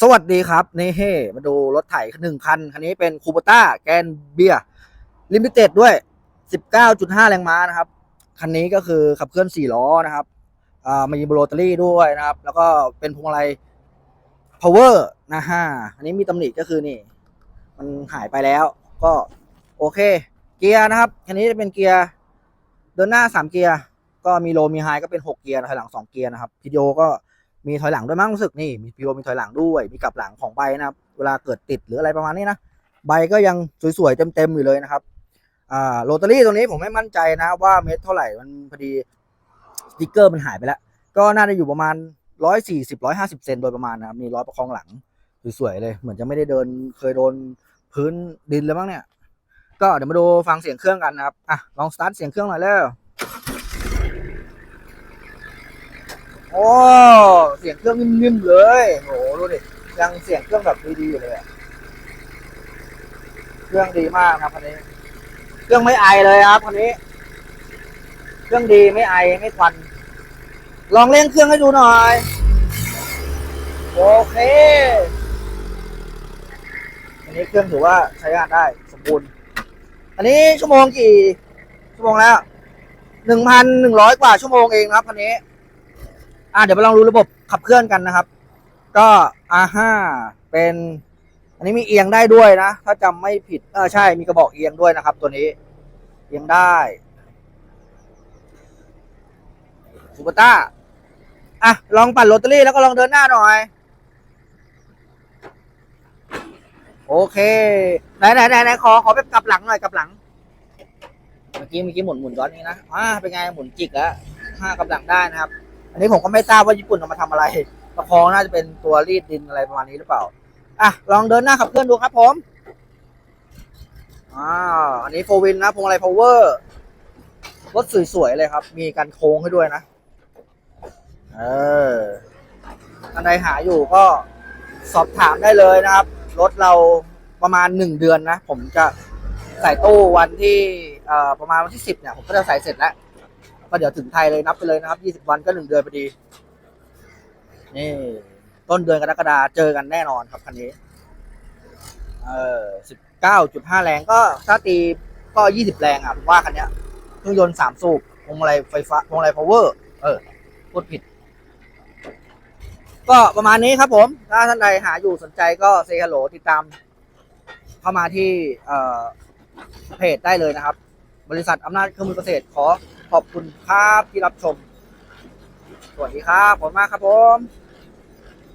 สวัสดีครับ นี่เฮมาดูรถไถหนึ่งคัน คันนี้เป็นคูปต้าแกนเบียลิมิเต็ดด้วย 19.5 แรงม้านะครับ คันนี้ก็คือขับเคลื่อน 4 ล้อนะครับอ่ามีโรตารี่ด้วยนะครับ แล้วก็เป็นพวงมาลัย power นะฮะอันนี้มีตำหนิก็คือนี่ มันหายไปแล้ว ก็โอเค เกียร์นะครับ คันนี้จะเป็นเกียร์เดินหน้า 3 เกียร์ ก็มีโลมีไฮก็เป็น 6 เกียร์ถอยหลัง 2 เกียร์นะครับพีดีโอก็ มีถอยหลังด้วยมั้งรู้สึกนี่มีพีโอมีถอยหลังด้วย มีกลับหลังของใบนะครับเวลาเกิดติดหรืออะไรประมาณนี้นะใบก็ยังสวยๆเต็มๆอยู่เลยนะครับอ่าโรตารี่ตรงนี้ผมไม่มั่นใจนะว่าเม็ดเท่าไหร่มันพอดีสติกเกอร์มันหายไปแล้ว ก็น่าจะอยู่ประมาณร้อยสี่สิบร้อยห้าสิบเซนโดยประมาณนะครับมีร้อยประคองหลังสวยๆเลย เหมือนจะไม่ได้เดินเคยโดนพื้นดินแล้วมั้งเนี่ย ก็เดี๋ยวมาดูฟังเสียงเครื่องกันนะครับอะลองสตาร์ทเสียงเครื่องหน่อยแล้ว โอ้เสียงเครื่องนิ่มๆเลยโหดูดิยังเสียงเครื่องแบบดีๆอยู่เลยอะเครื่องดีมากนะครับคันนี้ เครื่องไม่ไอเลยครับคันนี้ เครื่องดีไม่ไอไม่ควัน ลองเร่งเครื่องให้ดูหน่อย โอเคอันนี้เครื่องถือว่าใช้งานได้สมบูรณ์ อันนี้ชั่วโมงกี่ชั่วโมงแล้วหนึ่งพันหนึ่งร้อยกว่าชั่วโมงเองครับคันนี้ อ่าเดี๋ยวมาลองดูระบบขับเคลื่อนกันนะครับ ก็อาห้าเป็น อันนี้มีเอียงได้ด้วยนะ ถ้าจำไม่ผิดเออใช่มีกระบอกเอียงด้วยนะครับ ตัวนี้เอียงได้ซูเปอร์ต้าอะลองปั่นโรตารี่แล้วก็ลองเดินหน้าหน่อย โอเคไหนไหนไหนไหนขอขอแบบกลับหลังหน่อยกลับหลังเมื่อกี้เมื่อกี้หมุนหมุนย้อนนี้นะอ่าเป็นไงหมุนจิกแล้วห้ากลับหลังได้นะครับ อันนี้ผมก็ไม่ทราบว่าญี่ปุ่นเอามาทำอะไรประคองน่าจะเป็นตัวรีดดินอะไรประมาณนี้หรือเปล่าอะลองเดินหน้าขับเคลื่อนดูครับผมอ่าอันนี้โฟวินนะพวงมาลัยพาวเวอร์รถสวยๆเลยครับ มีการโค้งให้ด้วยนะ เออท่านใดหาอยู่ก็สอบถามได้เลยนะครับ รถเราประมาณหนึ่งเดือนนะ ผมจะใส่ตู้วันที่เอ่อประมาณวันที่สิบเนี่ย ผมก็จะใส่เสร็จแล้ว ก็เดี๋ยวถึงไทยเลยนับไปเลยนะครับยี่สิบวันก็หนึ่งเดือนพอดี นี่ ต้นเดือนกรกฎาเจอกันแน่นอนครับคันนี้ เออสิบเก้าจุดห้าแรงก็ถ้าตีก็ยี่สิบแรงอะผมว่าคันเนี้ยเครื่องยนต์สามสูบวงมาลัยไฟฟ้าวงมาลัยพาวเวอร์ เออพูดผิด ก็ประมาณนี้ครับผม ถ้าท่านใดหาอยู่สนใจก็เซฮัลโหลติดตาม เข้ามาที่ เอ่อเพจได้เลยนะครับ บริษัทอำนาจเครื่องมือเกษตรขอ ขอบคุณครับที่รับชม สวัสดีครับ ขอบคุณมากครับผม